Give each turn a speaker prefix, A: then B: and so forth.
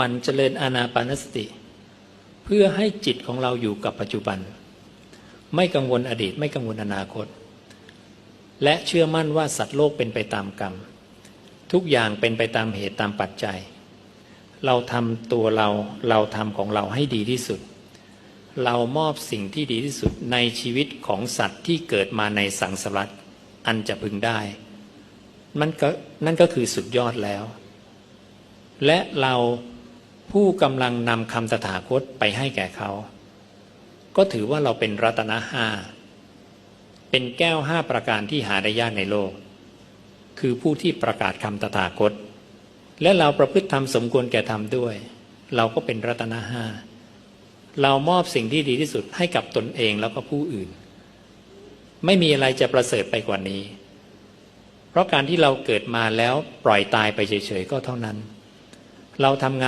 A: มันเจริญอานาปานสติ เพื่อให้จิตของเราอยู่กับปัจจุบัน ไม่กังวลอดีตไม่กังวลอนาคต และเชื่อมั่นว่าสัตว์โลกเป็นไปตามกรรม ทุกอย่างเป็นไปตามเหตุตามปัจจัย เราทำตัวเราเราทำของเราให้ดีที่สุด เรามอบสิ่งที่ดีที่สุดในชีวิตของสัตว์ที่เกิดมาในสังสารวัฏอันจะพึงได้มันก็นั่นก็คือสุดยอดแล้ว และเรา ผู้กำลังนำคำตถาคตไปให้แก่เขา ก็ถือว่าเราเป็นรัตนะห้า เป็นแก้วห้าประการที่หาได้ยากในโลก คือผู้ที่ประกาศคำตถาคต และเราประพฤติธรรมสมควรแก่ธรรมด้วย เราก็เป็นรัตนะห้า เรามอบสิ่งที่ดีที่สุดให้กับตนเองแล้วก็ผู้อื่น ไม่มีอะไรจะประเสริฐไปกว่านี้ เพราะการที่เราเกิดมาแล้วปล่อยตายไปเฉยๆก็เท่านั้น เราทำงาน